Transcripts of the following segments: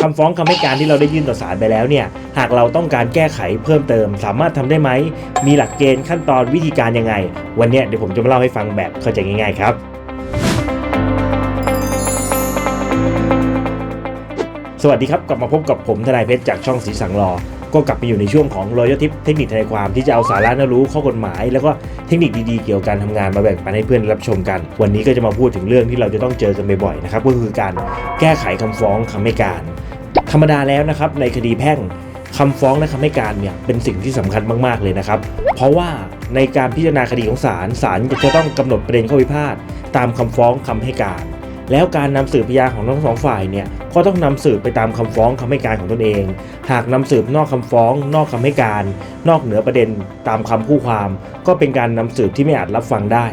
คำฟ้องคำให้การที่เราได้ยื่นต่อศาลไปแล้วเนี่ยหากเราต้องการแก้ไขเพิ่มเติม สามารถทำได้ไหม มีหลักเกณฑ์ขั้นตอนวิธีการยังไง วันนี้เดี๋ยวผมจะมาเล่าให้ฟังแบบเข้าใจง่ายๆครับสวัสดีครับ กลับมาพบกับผมทนายเพชรจากช่องสีสังรอ ก็กลับมาอยู่ในช่วงของรอยทิปเทคนิคทนายความที่จะเอาสาระน่ารู้ข้อกฎหมาย แล้วก็เทคนิคดีๆเกี่ยวกับการทำงานมาแบ่งปันให้เพื่อนรับชมกัน วันนี้ก็จะมาพูดถึงเรื่องที่เราจะต้องเจอกันบ่อยๆนะครับก็คือการแก้ไขคำฟ้องคำให้การ ธรรมดาแล้วนะครับในคดีแพ่งคำฟ้องและคำให้การเนี่ยเป็นสิ่งที่สำคัญมาก ๆ เลยนะครับ เพราะว่าในการพิจารณาคดีของศาลศาลจะต้องกำหนดประเด็นข้อพิพาทตามคำฟ้องคำให้การ แล้วการนำสืบพยานของทั้งสองฝ่ายเนี่ยก็ต้องนำสืบไปตามคำฟ้องคำให้การของตนเอง หากนำสืบนอกคำฟ้อง นอกคำให้การ นอกเหนือประเด็นตามคำคู่ความ ก็เป็นการนำสืบที่ไม่อาจรับฟังได้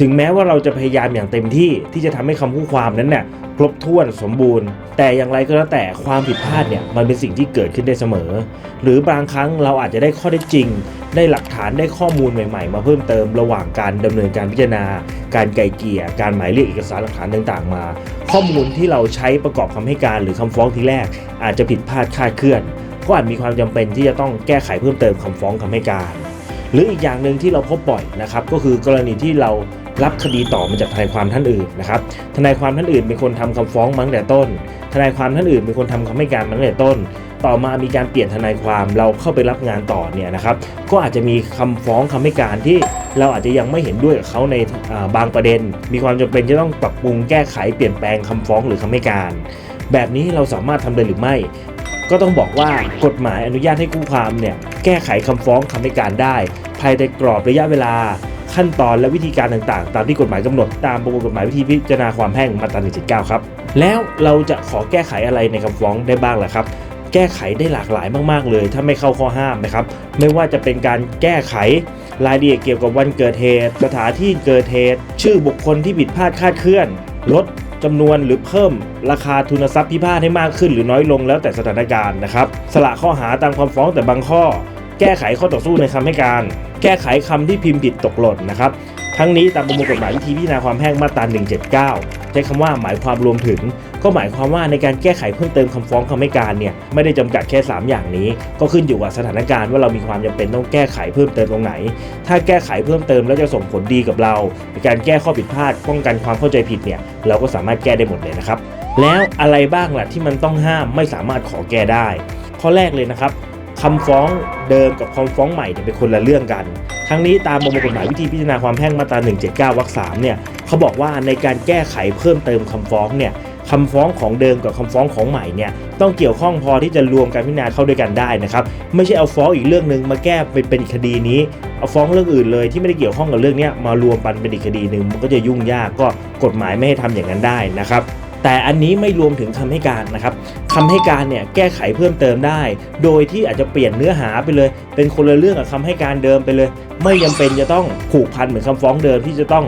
ถึงแม้ว่าเราจะพยายามอย่างเต็มที่ที่จะทำให้คำคู่ความนั้นเนี่ยครบถ้วนสมบูรณ์ แต่อย่างไรก็แล้วแต่ความผิดพลาดเนี่ยมันเป็นสิ่งที่เกิดขึ้นได้เสมอ หรือบางครั้งเราอาจจะได้ข้อได้จริง ได้หลักฐานได้ข้อมูลใหม่ๆ มาเพิ่มเติมระหว่างการดำเนินการพิจารณา การไกลเกลี่ยการหมายเรียกเอกสารหลักฐานต่างๆ มา ข้อมูลที่เราใช้ประกอบคำให้การหรือคำฟ้องทีแรก อาจจะผิดพลาดคาดเคลื่อน ก็อาจมีความจำเป็นที่จะต้องแก้ไขเพิ่มเติมคำฟ้องคำให้การ หรืออีกอย่างหนึ่งที่เราพบบ่อยนะครับก็คือกรณีที่เรา รับคดีต่อมาจากทนายความท่านอื่นนะครับทนายความท่านอื่นเป็นคนทำคำฟ้องมั้งแต่ต้น ทนายความท่านอื่นเป็นคนทำคำให้การมั้งแต่ต้น ต่อมามีการเปลี่ยนทนายความเราเข้าไปรับงานต่อเนี่ยนะครับก็อาจจะมีคำฟ้องคำให้การที่เราอาจจะยังไม่เห็นด้วยกับเขาในาบางประเด็น มีความจำเป็นจะต้องปรับปรุงแก้ไขเปลี่ยนแปลงคำฟ้องหรือคำให้การ แบบนี้เราสามารถทำได้หรือไม่ก็ต้องบอกว่ากฎหมายอนุญาตให้คู่ความเนี่ยแก้ไขคำฟ้องคำให้การได้ ภายในกรอบระยะเวลา ขั้นตอนและวิธีการต่างๆ ตามที่กฎหมายกำหนดตามประมวลกฎหมายวิธีพิจารณาความแพ่งมาตรา179 ครับ แล้วเราจะขอแก้ไขอะไรในคำฟ้องได้บ้างล่ะครับแก้ไขได้หลากหลายมาก ๆ เลย ถ้าไม่เข้าข้อห้ามนะครับ ไม่ว่าจะเป็นการแก้ไขรายละเอียดเกี่ยวกับวันเกิดเหตุ สถานที่เกิดเหตุ ชื่อบุคคลที่ผิดพลาดคาดเคลื่อน ลดจำนวนหรือเพิ่มราคาทุนทรัพย์พิพาทให้มากขึ้นหรือน้อยลงแล้วแต่สถานการณ์นะครับ สละข้อหาตามคำฟ้องแต่บางข้อ แก้ไขข้อต่อสู้ในคำให้การ แก้ไขคำที่พิมพ์ผิดตกหล่นนะครับ ทั้งนี้ตามประมวลกฎหมายวิธีพิจารณาความแพ่งมาตรา 179 ใช้คำว่าหมายความรวมถึง ก็หมายความว่าในการแก้ไขเพิ่มเติมคำฟ้องคำให้การเนี่ยไม่ได้จำกัดแค่ 3 อย่างนี้ ก็ขึ้นอยู่กับสถานการณ์ว่าเรามีความจำเป็นต้องแก้ไขเพิ่มเติมตรงไหน ถ้าแก้ไขเพิ่มเติมแล้วจะส่งผลดีกับเราในการแก้ข้อผิดพลาดป้องกันความเข้าใจผิดเนี่ยเราก็สามารถแก้ได้หมดเลยนะครับแล้วอะไรบ้างล่ะที่มันต้องห้ามไม่สามารถขอแก้ได้ ข้อแรกเลยนะครับ คำฟ้องเดิมกับคำฟ้องใหม่เนี่ยเป็นคนละเรื่องกัน ทั้งนี้ตามประมวลกฎหมายวิธีพิจารณาความแพ่งมาตรา 179 วรรค 3 เนี่ยเขาบอกว่าในการแก้ไขเพิ่มเติมคำฟ้องเนี่ยคำฟ้องของเดิมกับคำฟ้องของใหม่เนี่ยต้องเกี่ยวข้องพอที่จะรวมการพิจารณาเข้าด้วยกันได้นะครับไม่ใช่เอาฟ้องอีกเรื่องหนึ่งมาแก้ไปเป็นคดีนี้ เอาฟ้องเรื่องอื่นเลยที่ไม่ได้เกี่ยวข้องกับเรื่องนี้มารวมปันเป็นอีกคดีหนึ่งมันก็จะยุ่งยากก็กฎหมายไม่ให้ทำอย่างนั้นได้นะครับ แต่อันนี้ไม่รวมถึงคำให้การนะครับคำให้การเนี่ยแก้ไขเพิ่มเติมได้ โดยที่อาจจะเปลี่ยนเนื้อหาไปเลย เป็นคนละเรื่องกับคำให้การเดิมไปเลย ไม่จำเป็นจะต้องผูกพันเหมือนคำฟ้องเดิมที่จะต้อง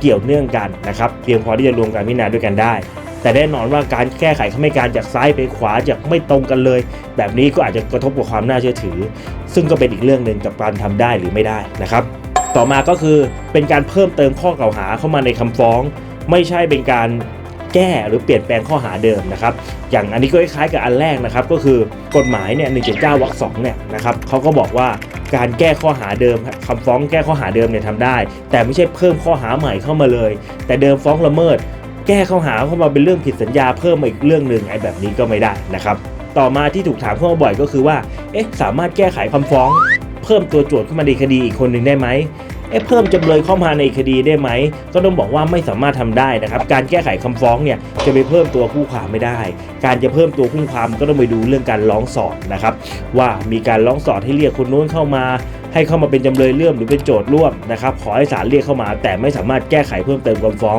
เกี่ยวเนื่องกันนะครับเพียงพอที่จะรวมการพิจารณาด้วยกันได้ แต่แน่นอนว่าการแก้ไขคำให้การจากซ้ายไปขวาจากไม่ตรงกันเลย แบบนี้ก็อาจจะกระทบกับความน่าเชื่อถือ ซึ่งก็เป็นอีกเรื่องหนึ่งกับการทำได้หรือไม่ได้นะครับ ต่อมาก็คือเป็นการเพิ่มเติมข้อกล่าวหาเข้ามาในคำฟ้อง ไม่ใช่เป็นการ แก้หรือเปลี่ยนแปลงข้อหาเดิมนะครับ อย่างอันนี้ก็คล้ายกับอันแรกนะครับ ก็คือกฎหมายเนี่ย 179 วรรคสองเนี่ยนะครับเขาก็บอกว่าการแก้ข้อหาเดิมคำฟ้องแก้ข้อหาเดิมเนี่ยทำได้ แต่ไม่ใช่เพิ่มข้อหาใหม่เข้ามาเลย แต่เดิมฟ้องละเมิด แก้ข้อหาเข้ามาเป็นเรื่องผิดสัญญาเพิ่มมาอีกเรื่องหนึ่งไอ้แบบนี้ก็ไม่ได้นะครับ ต่อมาที่ถูกถามเข้ามาบ่อยก็คือว่า เอ๊ะ สามารถแก้ไขคำฟ้อง เพิ่มตัวโจทย์เข้ามาในคดีอีกคนหนึ่งได้ไหม เอ๊ะเพิ่มจำเลยเข้ามาในคดีได้ไหม ก็ต้องบอกว่าไม่สามารถทำได้นะครับ การแก้ไขคำฟ้องเนี่ยจะไปเพิ่มตัวคู่ความไม่ได้ การจะเพิ่มตัวคู่ความก็ต้องไปดูเรื่องการร้องสอดนะครับ ว่ามีการร้องสอดให้เรียกคนโน้นเข้ามา ให้เข้ามาเป็นจำเลยเรื่มหรือเป็นโจทย์ร่วมนะครับ ขอให้ศาลเรียกเข้ามา แต่ไม่สามารถแก้ไขเพิ่มเติมคำฟ้อง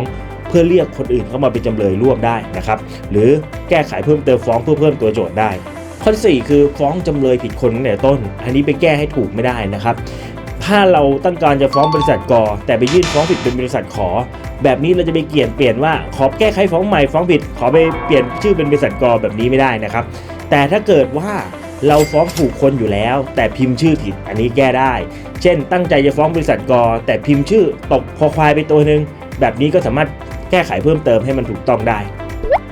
เพื่อเรียกคนอื่นเข้ามาเป็นจำเลยร่วมได้นะครับ หรือแก้ไขเพิ่มเติมฟ้องเพื่อเพิ่มตัวโจทย์ได้ ข้อที่สี่คือฟ้องจำเลยผิดคนตั้งแต่ต้น อันนี้ไปแก้ให้ถูกไม่ได้นะครับ ถ้าเราต้องการจะฟ้องบริษัทกอแต่ไปยื่นฟ้องผิดเป็นบริษัทขอ แบบนี้เราจะไปเปลี่ยนเปลี่ยนว่าขอแก้ไขฟ้องใหม่ฟ้องผิด ขอไปเปลี่ยนชื่อเป็นบริษัทกอแบบนี้ไม่ได้นะครับ แต่ถ้าเกิดว่าเราฟ้องถูกคนอยู่แล้ว แต่พิมพ์ชื่อผิดอันนี้แก้ได้ เช่น ตั้งใจจะฟ้องบริษัทกอแต่พิมพ์ชื่อตกคอควายไปตัวหนึ่งแบบนี้ก็สามารถแก้ไขเพิ่มเติมให้มันถูกต้องได้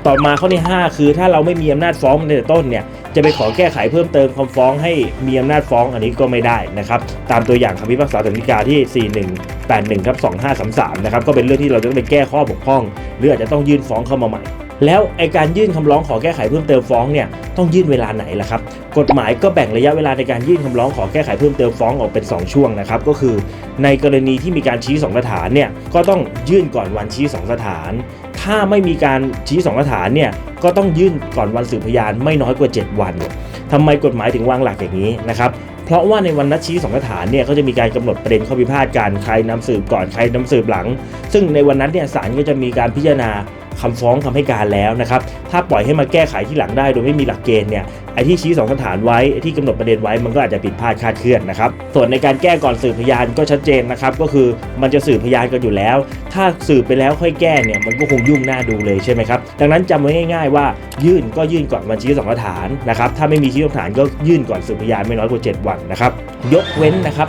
ต่อมาข้อที่ 5 คือถ้าเราไม่มีอำนาจฟ้องในแต่ต้นเนี่ย จะไปขอแก้ไขเพิ่มเติมคำฟ้องให้มีอำนาจฟ้องอันนี้ก็ไม่ได้นะครับตามตัวอย่างคำพิพากษาสันติกาที่ 4181ครับ2533นะครับก็เป็นเรื่องที่เราจะต้องไปแก้ข้อบกพร่อง หรืออาจจะต้องยื่นฟ้องเข้ามาใหม่แล้วไอการยื่นคำร้องขอแก้ไขเพิ่มเติมฟ้องเนี่ยต้องยื่นเวลาไหนล่ะครับกฎหมายก็แบ่งระยะเวลาในการยื่นคำร้องขอแก้ไขเพิ่มเติมฟ้องออกเป็น 2 ช่วงนะครับก็คือ ในกรณีที่มีการชี้2สถานเนี่ยก็ต้องยื่นก่อนวันชี้ 2 สถาน ถ้าไม่มีการชี้สองหลักฐานเนี่ยก็ต้องยื่นก่อนวันสืบพยานไม่น้อยกว่า 7 วันทำไมกฎหมายถึงวางหลักอย่างนี้นะครับเพราะว่าในวันนัดชี้สองสถานเนี่ยก็จะมีการกำหนดประเด็นข้อพิพาทการใครนำสืบก่อนใครนำสืบหลัง ซึ่งในวันนั้นเนี่ยศาลก็จะมีการพิจารณาคำฟ้องคำให้การแล้วนะครับถ้าปล่อยให้มาแก้ไขที่หลังได้โดยไม่มีหลักเกณฑ์เนี่ยไอ้ที่ชี้สองสถานไว้ที่กำหนดประเด็นไว้มันก็อาจจะผิดพลาดคาดเคลื่อนนะครับส่วนในการแก้ก่อนสืบพยานก็ชัดเจนนะครับก็คือมันจะสืบพยานกันอยู่แล้ว ถ้าสืบไปแล้วค่อยแก้เนี่ยมันก็คงยุ่งหน้าดูเลยใช่ไหมครับดังนั้นจำไว้ง่าย ๆ ว่ายื่นก็ยื่นก่อนวันชี้สองสถานนะครับถ้าไม่มีชี้สองสถานก็ยื่นก่อนสืบพยานไม่น้อยกว่า 7 วันนะครับยกเว้นนะครับ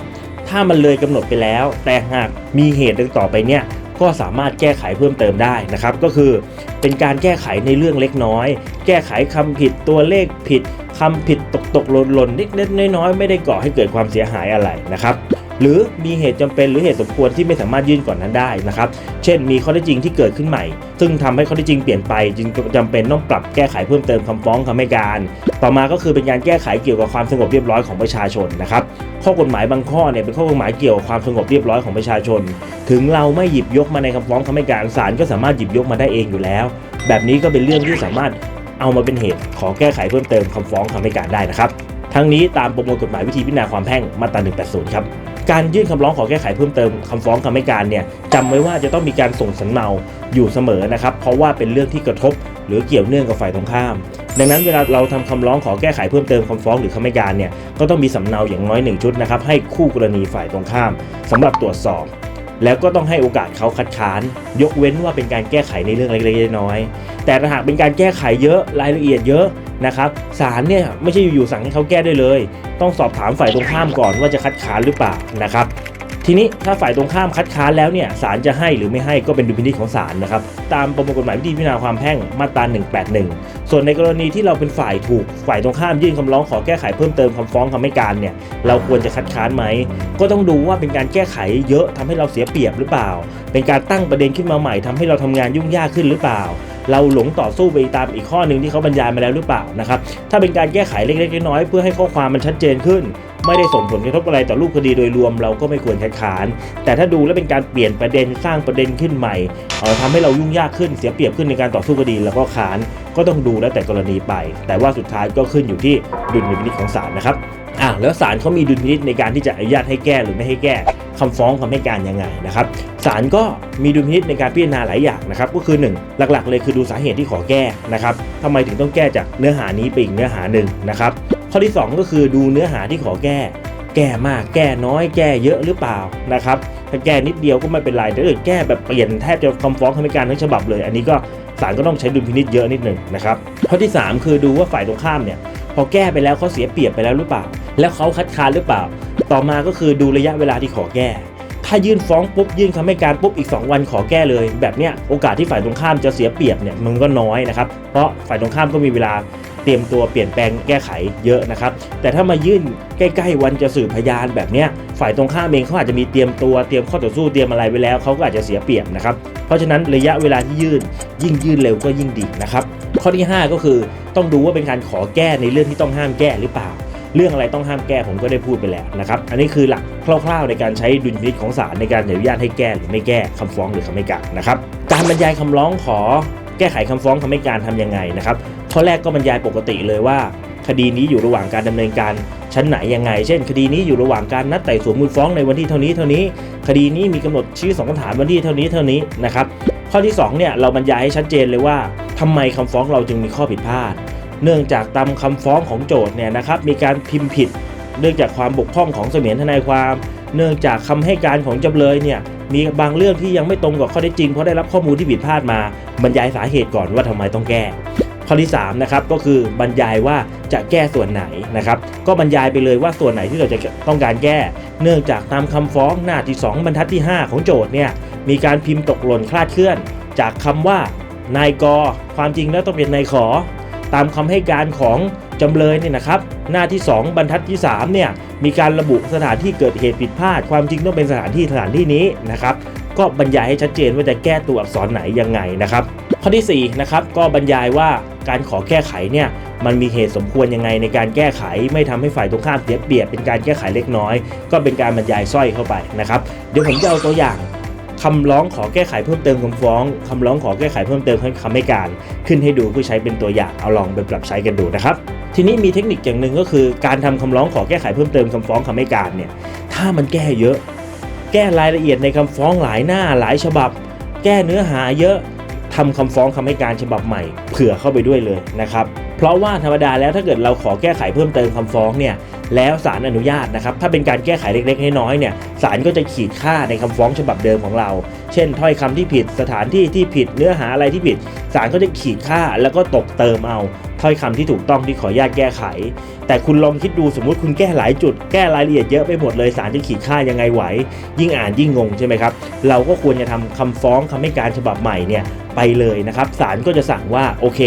ถ้ามันเลยกำหนดไปแล้ว แต่หากมีเหตุดังต่อไปเนี่ย ก็สามารถแก้ไขเพิ่มเติมได้นะครับ ก็คือเป็นการแก้ไขในเรื่องเล็กน้อย แก้ไขคำผิดตัวเลขผิดคำผิดตกตกหล่นหล่นนิดๆน้อยๆไม่ได้ก่อให้เกิดความเสียหายอะไรนะครับ หรือมีเหตุจำเป็นหรือเหตุสมควรที่ไม่สามารถยื่นก่อนนั้นได้นะครับ เช่น มีข้อเท็จจริงที่เกิดขึ้นใหม่ ซึ่งทำให้ข้อเท็จจริงเปลี่ยนไปจึงจำเป็นต้องปรับแก้ไขเพิ่มเติมคำฟ้องคำให้การ ต่อมาก็คือเป็นการแก้ไขเกี่ยวกับความสงบเรียบร้อยของประชาชนนะครับข้อกฎหมายบางข้อเนี่ยเป็นข้อกฎหมายเกี่ยวกับความสงบเรียบร้อยของประชาชน ถึงเราไม่หยิบยกมาในคำฟ้องคำให้การศาลก็สามารถหยิบยกมาได้เองอยู่แล้ว แบบนี้ก็เป็นเรื่องที่สามารถเอามาเป็นเหตุขอแก้ไขเพิ่มเติมคำฟ้องคำให้การได้นะครับทั้งนี้ตามประมวลกฎหมายวิธีพิจารณาความแพ่งมาตรา180 ครับ การยื่นคำร้องขอแก้ไขเพิ่มเติมคำฟ้องคำให้การเนี่ยจำไว้ว่าจะต้องมีการส่งสำเนาอยู่เสมอนะครับ เพราะว่าเป็นเรื่องที่กระทบ หรือเกี่ยวเนื่องกับฝ่ายตรงข้าม ดังนั้นเวลาเราทำคำร้องขอแก้ไขเพิ่มเติมคำฟ้องหรือคำให้การเนี่ยก็ต้องมีสำเนาอย่างน้อยหนึ่งชุดนะครับให้คู่กรณีฝ่ายตรงข้ามสำหรับตรวจสอบ แล้วก็ต้องให้โอกาสเขาคัดค้าน ยกเว้นว่าเป็นการแก้ไขในเรื่องเล็กๆน้อยๆแต่ถ้าหากเป็นการแก้ไขเยอะรายละเอียดเยอะนะครับศาลเนี่ยไม่ใช่อยู่ๆสั่งให้เขาแก้ได้เลย ต้องสอบถามฝ่ายตรงข้ามก่อนว่าจะคัดค้านหรือเปล่านะครับ ทีนี้ถ้าฝ่ายตรงข้ามคัดค้านแล้วเนี่ยศาลจะให้หรือไม่ให้ก็เป็นดุลพินิจของศาลนะครับตามประมวลกฎหมายวิธีพิจารณาความแพ่งมาตรา 181 ส่วนในกรณีที่เราเป็นฝ่ายถูกฝ่ายตรงข้ามยื่นคำร้องขอแก้ไขเพิ่มเติมคำฟ้องคำให้การเนี่ยเราควรจะคัดค้านไหมก็ต้องดูว่าเป็นการแก้ไขเยอะทำให้เราเสียเปรียบหรือเปล่า เป็นการตั้งประเด็นขึ้นมาใหม่ทำให้เราทำงานยุ่งยากขึ้นหรือเปล่า เราหลงต่อสู้ไปตามอีกข้อหนึ่งที่เขาบรรยายมาแล้วหรือเปล่านะครับถ้าเป็นการแก้ไขเล็กๆน้อยๆเพื่อให้ข้อความมันชัดเจนขึ้น ไม่ได้ส่งผลกระทบอะไรต่อรูปคดีโดยรวมเราก็ไม่ควรคัดค้าน แต่ถ้าดูแล้วเป็นการเปลี่ยนประเด็นสร้างประเด็นขึ้นใหม่เอ่อทำให้เรายุ่งยากขึ้นเสียเปรียบขึ้นในการต่อสู้คดีแล้วก็ค้านก็ต้องดูแล้วแต่กรณีไป แต่ว่าสุดท้ายก็ขึ้นอยู่ที่ดุลพินิจของศาลนะครับอ่าแล้วศาลเขามีดุลพินิจในการที่จะอนุญาตให้แก้หรือไม่ให้แก้คำฟ้องคำให้การยังไงนะครับศาลก็มีดุลพินิจในการพิจารณาหลายอย่างนะครับก็คือ 1 หลักๆ เลยคือดูสาเหตุที่ขอแก้นะครับทำไมถึงต้องแก้จากเนื้อหานี้ไปอีกเนื้อหาหนึ่งนะครับ ข้อที่ 2 ก็คือดูเนื้อหาที่ขอแก้ แก้มากแก้น้อยแก้เยอะหรือเปล่านะครับถ้าแก้นิดเดียวก็ไม่เป็นไรแต่ถ้าเกิดแก้แบบเปลี่ยนแทบจะคำฟ้องคำให้การทั้งฉบับเลย อันนี้ก็ศาลก็ต้องใช้ดุลพินิจเยอะนิดหนึ่งนะครับข้อที่ 3 คือดูว่าฝ่ายตรงข้ามเนี่ยพอแก้ไปแล้วเขาเสียเปรียบไปแล้วหรือเปล่า แล้วเขาคัดค้านหรือเปล่า ต่อมาก็คือดูระยะเวลาที่ขอแก้ ถ้ายื่นฟ้องปุ๊บยื่นคำให้การปุ๊บอีก 2 วันขอแก้เลย แบบเนี้ยโอกาสที่ฝ่ายตรงข้ามจะเสียเปรียบเนี่ยมันก็น้อยนะครับเพราะฝ่ายตรงข้ามก็มีเวลา เตรียมตัวเปลี่ยนแปลงแก้ไขเยอะนะครับ แต่ถ้ามายื่นใกล้ ๆ วันจะสืบพยานแบบเนี้ยฝ่ายตรงข้ามเองเขาอาจจะมีเตรียมตัวเตรียมข้อต่อสู้เตรียมอะไรไว้แล้วเขาก็อาจจะเสียเปรียบนะครับเพราะฉะนั้นระยะเวลาที่ยื่นยิ่งยื่นเร็วก็ยิ่งดีนะครับข้อที่ 5 ก็คือต้องดูว่าเป็นการขอแก้ในเรื่องที่ต้องห้ามแก้หรือเปล่า เรื่องอะไรต้องห้ามแก้ผมก็ได้พูดไปแล้วนะครับ อันนี้คือหลักคร่าวๆ ในการใช้ดุลพินิจของศาลในการอนุญาตให้แก้หรือไม่แก้คำฟ้องหรือคำให้การนะครับ การบรรยายคำร้องขอแก้ไขคำฟ้องคำให้การทำยังไงนะครับ ข้อแรกก็บรรยายปกติเลยว่า คดีนี้อยู่ระหว่างการดำเนินการชั้นไหนยังไง เช่น คดีนี้อยู่ระหว่างการนัดไต่สวนมูลฟ้องในวันที่เท่านี้เท่านี้ คดีนี้มีกำหนดชี้สองคำถามวันที่เท่านี้เท่านี้นะครับข้อที่สองเนี่ยเราบรรยายให้ชัดเจนเลยว่าทำไมคำฟ้องเราจึงมีข้อผิดพลาด เนื่องจากตามคำฟ้องของโจทย์เนี่ยนะครับมีการพิมพ์ผิด เนื่องจากความบกพร่องของเสมียนทนายความ เนื่องจากคำให้การของจำเลยเนี่ยมีบางเรื่องที่ยังไม่ตรงกับข้อเท็จจริงเพราะได้รับข้อมูลที่ผิดพลาดมา บรรยายสาเหตุก่อนว่าทำไมต้องแก้ ข้อที่3นะครับก็คือบรรยายว่าจะแก้ส่วนไหนนะครับ ก็บรรยายไปเลยว่าส่วนไหนที่เราจะต้องการแก้ เนื่องจากตามคำฟ้องหน้าที่ 2 บรรทัดที่ 5 ของโจทย์เนี่ยมีการพิมพ์ตกหล่นคลาดเคลื่อน จากคำว่านายกความจริงแล้วต้องเป็นนายขอ ตามคำให้การของจำเลยเนี่ยนะครับ หน้าที่ 2 บรรทัดที่3เนี่ยมีการระบุสถานที่เกิดเหตุผิดพลาด ความจริงต้องเป็นสถานที่สถานที่นี้นะครับ ก็บรรยายให้ชัดเจนว่าจะแก้ตัวอักษรไหนยังไงนะครับ ข้อที่4นะครับก็บรรยายว่าการขอแก้ไขเนี่ยมันมีเหตุสมควรยังไงในการแก้ไข ไม่ทำให้ฝ่ายตรงข้ามเสียเปรียบเป็นการแก้ไขเล็กน้อย ก็เป็นการบรรยายสร้อยเข้าไปนะครับเดี๋ยวผมจะเอาตัวอย่างคำร้องขอแก้ไขเพิ่มเติมคำฟ้องคำร้องขอแก้ไขเพิ่มเติมคำให้การ ขึ้นให้ดูเพื่อใช้เป็นตัวอย่างเอาลองไปปรับใช้กันดูนะครับ ทีนี้มีเทคนิคอย่างหนึ่งก็คือ การทำคำร้องขอแก้ไขเพิ่มเติมคำฟ้องคำให้การเนี่ยถ้ามันแก้เยอะ แก้รายละเอียดในคำฟ้องหลายหน้าหลายฉบับ แก้เนื้อหาเยอะทำคำฟ้องคำให้การฉบับใหม่ เผื่อเข้าไปด้วยเลยนะครับ เพราะว่าธรรมดาแล้วถ้าเกิดเราขอแก้ไขเพิ่มเติมคำฟ้องเนี่ยแล้วศาลอนุญาตนะครับ ถ้าเป็นการแก้ไขเล็กๆน้อยๆเนี่ยศาลก็จะขีดค่าในคำฟ้องฉบับเดิมของเรา เช่น ถ้อยคำที่ผิดสถานที่ที่ผิดเนื้อหาอะไรที่ผิดศาลก็จะขีดค่าแล้วก็ตกเติมเอา ถ้อยคำที่ถูกต้องที่ขออนุญาตแก้ไข แต่คุณลองคิดดูสมมุติคุณแก้หลายจุดแก้รายละเอียดเยอะไปหมดเลยศาลจะขีดค่ายังไงไหว ยิ่งอ่านยิ่งงงใช่ไหมครับ เราก็ควรจะทำคำฟ้องคำให้การฉบับใหม่เนี่ยไปเลยนะครับศาลก็จะสั่งว่าโอเค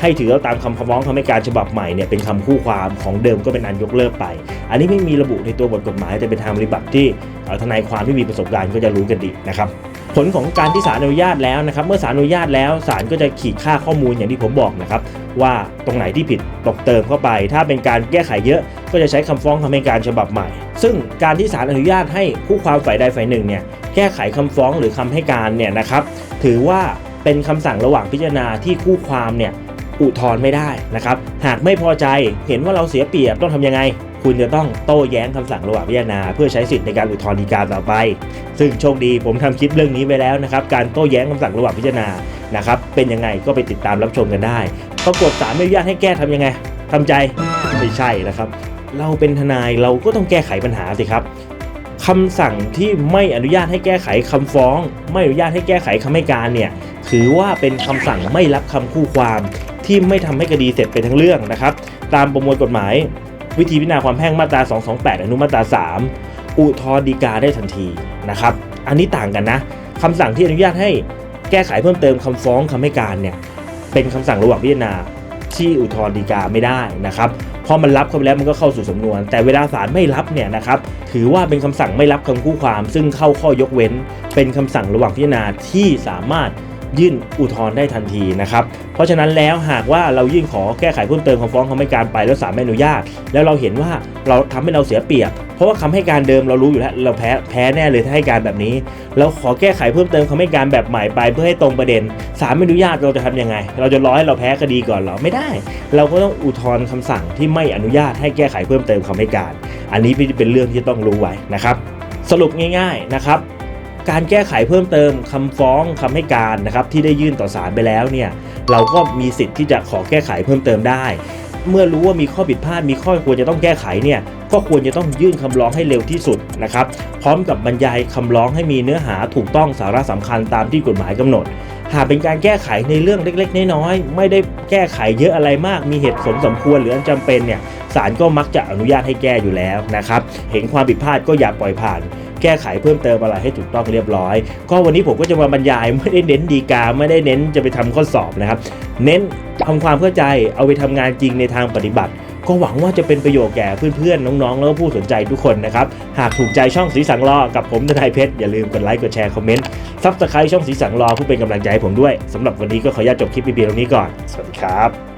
ให้ถือเอาตามคำฟ้องคำให้การฉบับใหม่เนี่ยเป็นคำคู่ความของเดิมก็เป็นอันยกเลิกไป อันนี้ไม่มีระบุในตัวบทกฎหมายแต่เป็นทางปฏิบัติที่ทนายความที่มีประสบการณ์ก็จะรู้กันดีนะครับ ผลของการที่ศาลอนุญาตแล้วนะครับ เมื่อศาลอนุญาตแล้วศาลก็จะขีดค่าข้อมูลอย่างที่ผมบอกนะครับว่าตรงไหนที่ผิดตกเติมเข้าไป ถ้าเป็นการแก้ไขเยอะ ก็จะใช้คำฟ้องคำให้การฉบับใหม่ ซึ่งการที่ศาลอนุญาตให้คู่ความฝ่ายใดฝ่ายหนึ่งเนี่ยแก้ไขคำฟ้องหรือคำให้การเนี่ยนะครับถือว่าเป็นคำสั่งระหว่างพิจารณาที่คู่ความเนี่ยอุทธรณ์ไม่ได้นะครับหากไม่พอใจเห็นว่าเราเสียเปรียบต้องทำยังไง คุณจะต้องโต้แย้งคำสั่งระหว่างพิจารณา เพื่อใช้สิทธิ์ในการอุทธรณ์ฎีกาต่อไป ซึ่งโชคดีผมทำคลิปเรื่องนี้ไปแล้วนะครับ การโต้แย้งคำสั่งระหว่างพิจารณานะครับ เป็นยังไงก็ไปติดตามรับชมกันได้ ปรากฏศาลไม่อนุญาตให้แก้ทำยังไงทำใจไม่ใช่นะครับ เราเป็นทนายเราก็ต้องแก้ไขปัญหาสิครับคำสั่งที่ไม่อนุญาตให้แก้ไขคำฟ้อง ไม่อนุญาตให้แก้ไขคำให้การเนี่ยถือว่าเป็นคำสั่งไม่รับคำคู่ความที่ไม่ทำให้คดีเสร็จไปทั้งเรื่องนะครับ ตามประมวลกฎหมาย วิธีพิจารณาความแพ่งมาตรา 228 อนุมาตรา 3 อุทธรณ์ฎีกาได้ทันทีนะครับ อันนี้ต่างกันนะคำสั่งที่อนุญาตให้แก้ไขเพิ่มเติมคำฟ้องคำให้การเนี่ยเป็นคำสั่งระหว่างพิจารณาที่อุทธรณ์ฎีกาไม่ได้นะครับพอมันรับเข้าไปแล้วมันก็เข้าสู่สำนวน แต่เวลาศาลไม่รับเนี่ยนะครับถือว่าเป็นคำสั่งไม่รับคำคู่ความ ซึ่งเข้าข้อยกเว้น เป็นคำสั่งระหว่างพิจารณาที่สามารถ ยื่นอุทธรณ์ได้ทันทีนะครับ เพราะฉะนั้นแล้วหากว่าเรายื่นขอแก้ไขเพิ่มเติมคำฟ้องคำให้การไปแล้วศาลไม่อนุญาต แล้วเราเห็นว่าเราทำให้เราเสียเปรียบ เพราะว่าคำให้การเดิมเรารู้อยู่แล้วเราแพ้แพ้แน่เลยถ้าให้การแบบนี้ เราขอแก้ไขเพิ่มเติมคำให้การแบบใหม่ไปเพื่อให้ตรงประเด็นศาลไม่อนุญาตเราจะทำยังไง เราจะรอให้เราแพ้คดีก่อนเหรอไม่ได้ เราก็ต้องอุทธรณ์คำสั่งที่ไม่อนุญาตให้แก้ไขเพิ่มเติมคำให้การ อันนี้เป็นเรื่องที่ต้องรู้ไว้นะครับ สรุปง่าย ๆนะครับ การแก้ไขเพิ่มเติมคำฟ้องคำให้การนะครับที่ได้ยื่นต่อศาลไปแล้วเนี่ยเราก็มีสิทธิ์ที่จะขอแก้ไขเพิ่มเติมได้ เมื่อรู้ว่ามีข้อผิดพลาดมีข้อควรจะต้องแก้ไขเนี่ยก็ควรจะต้องยื่นคำร้องให้เร็วที่สุดนะครับ พร้อมกับบรรยายคำร้องให้มีเนื้อหาถูกต้องสาระสำคัญตามที่กฎหมายกำหนด หากเป็นการแก้ไขในเรื่องเล็ก ๆ น้อยๆไม่ได้แก้ไขเยอะอะไรมาก มีเหตุผลสมควรหรืออันจำเป็นเนี่ยศาลก็มักจะอนุญาตให้แก้อยู่แล้วนะครับ เห็นความผิดพลาดก็อย่าปล่อยผ่าน แก้ไขเพิ่มเติมอะไรให้ถูกต้องเรียบร้อย ก็วันนี้ผมก็จะมาบรรยายไม่ได้เน้นดีกาไม่ได้เน้นจะไปทำข้อสอบนะครับ เน้นทำความเข้าใจเอาไปทำงานจริงในทางปฏิบัติก็หวังว่าจะเป็นประโยชน์แก่เพื่อนๆ น้องๆ แล้วก็ผู้สนใจทุกคนนะครับ หากถูกใจช่องสีสังรอกับผมทนายเพชร อย่าลืมกดไลค์ กดแชร์ คอมเมนต์ ซับสไครต์ช่องสีสังรอผู้เป็นกำลังใจให้ผมด้วยสำหรับวันนี้ก็ขออนุญาตจบคลิปเพียงเท่านี้ก่อน สวัสดีครับ